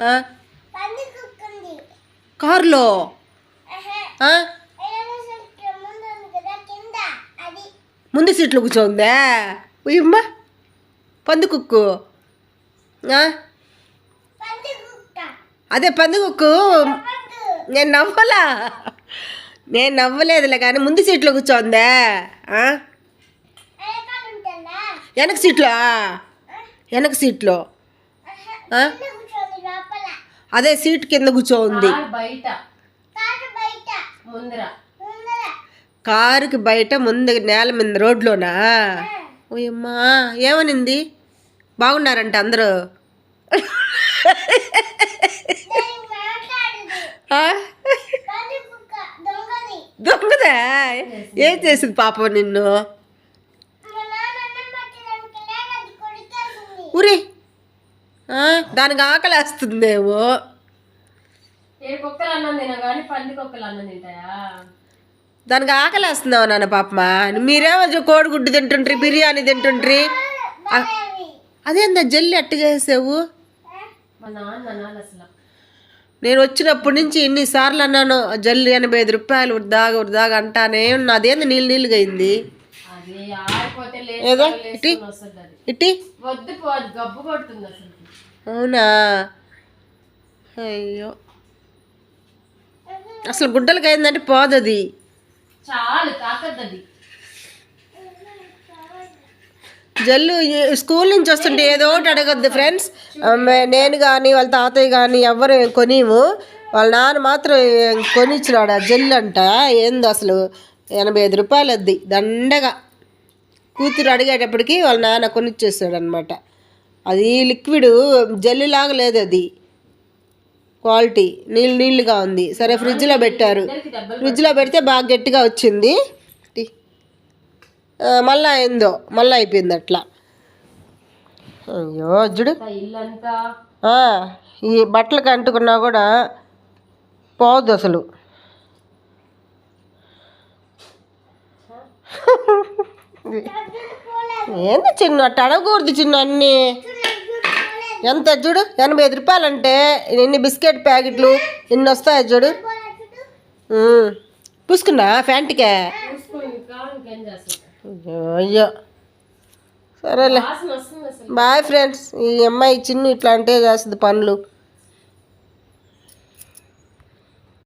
ఆ, పంది కుక్కుంది కారులో ఆహా. ఆ, ఎడమ సైడ్కి ముందు ఉంది కదా కింద అది ముందు సీట్లో కూర్చోందా ఉయ్యమ్మ పంది కుక్కు ఆ, పంది కుక్క అదే పంది కుక్కు పండు నేను నవ్వలా నేను నవ్వలేదులే కానీ ముందు సీట్లో కూర్చోందా ఆ? వెనకాల ఉంటుందా వెనక సీట్లో ఆ, వెనక సీట్లో ఆహా. ఆ? కింద కూర్చోంది లోపల అదే సీట్ కింద కూర్చోంది కారు బయట. తాట బయట. ముందర. ముందర. కారుకి బయట ముందు నేల మీద రోడ్లోనా? ఓయమ్మా ఏమనింది? బాగున్నారంట అందరూ. దొంగది. ఏం చేసింది పాపం నిన్ను? ఉరి దానికి ఆకలేస్తుందేమో. దానికి ఆకలేస్తున్నావు నాన్న పాపమా? మీరేమో కోడిగుడ్డు తింటుండ్రి బిర్యానీ తింటుండ్రి. అదేందా జల్లి అట్ట చేసావు మా నాన్న అనాలి అసలు. నేను వచ్చినప్పటి నుంచి ఎన్నిసార్లు అన్నాను జల్లి ఎనభై ఐదు రూపాయలు వృద్దాగా వృద్దాగా అంటానే ఉన్నా. అదేంది నీళ్ళు నీళ్ళుగా అయింది? ఏదో ఇట్టి వద్దు గబ్బు కొడుతుంది అసలు. అవునా? అయ్యో. అసలు గుడ్డలకి అయిందంటే పోదు అది. చాలు తాకద్దు అది. జల్లు స్కూల్ నుంచి వస్తుంటే ఏదో ఒకటి అడగద్దు ఫ్రెండ్స్. నేను కానీ వాళ్ళ తాతయ్య కానీ ఎవ్వరు కొనిము వాళ్ళ నాన్న మాత్రం కొనిచ్చినాడు ఆ జల్లు అంట. ఏంది అసలు ఎనభై ఐదు రూపాయలు అద్ది దండగా. కూతురు అడిగేటప్పటికి వాళ్ళ నాన్న కొనిచ్చేస్తాడు అనమాట అది లిక్విడ్ జల్లులాగా లేదు అది. క్వాలిటీ నీళ్ళు నీళ్ళుగా ఉంది. సరే ఫ్రిడ్జ్లో పెట్టారు. ఫ్రిడ్జ్లో పెడితే బాగా గట్టిగా వచ్చింది. మళ్ళా అయిందో మళ్ళీ అయిపోయింది అట్లా. అయ్యో ఆ, ఈ బట్టలకు అంటుకున్నా కూడా పోదు అసలు. ఏంది చిన్న అట్ట అడగకూడదు చిన్న అన్నీ. ఎంత చూడు? ఎనభై ఐదు రూపాయలు అంటే ఎన్ని బిస్కెట్ ప్యాకెట్లు ఎన్ని వస్తాయి చూడు. పూసుకున్నా ఫ్యాంట్కే? అయ్యో అయ్యో. సరేలే. బాయ్ ఫ్రెండ్స్ ఈ అమ్మాయి చిన్ను ఇట్లా అంటే చేస్తుంది పనులు.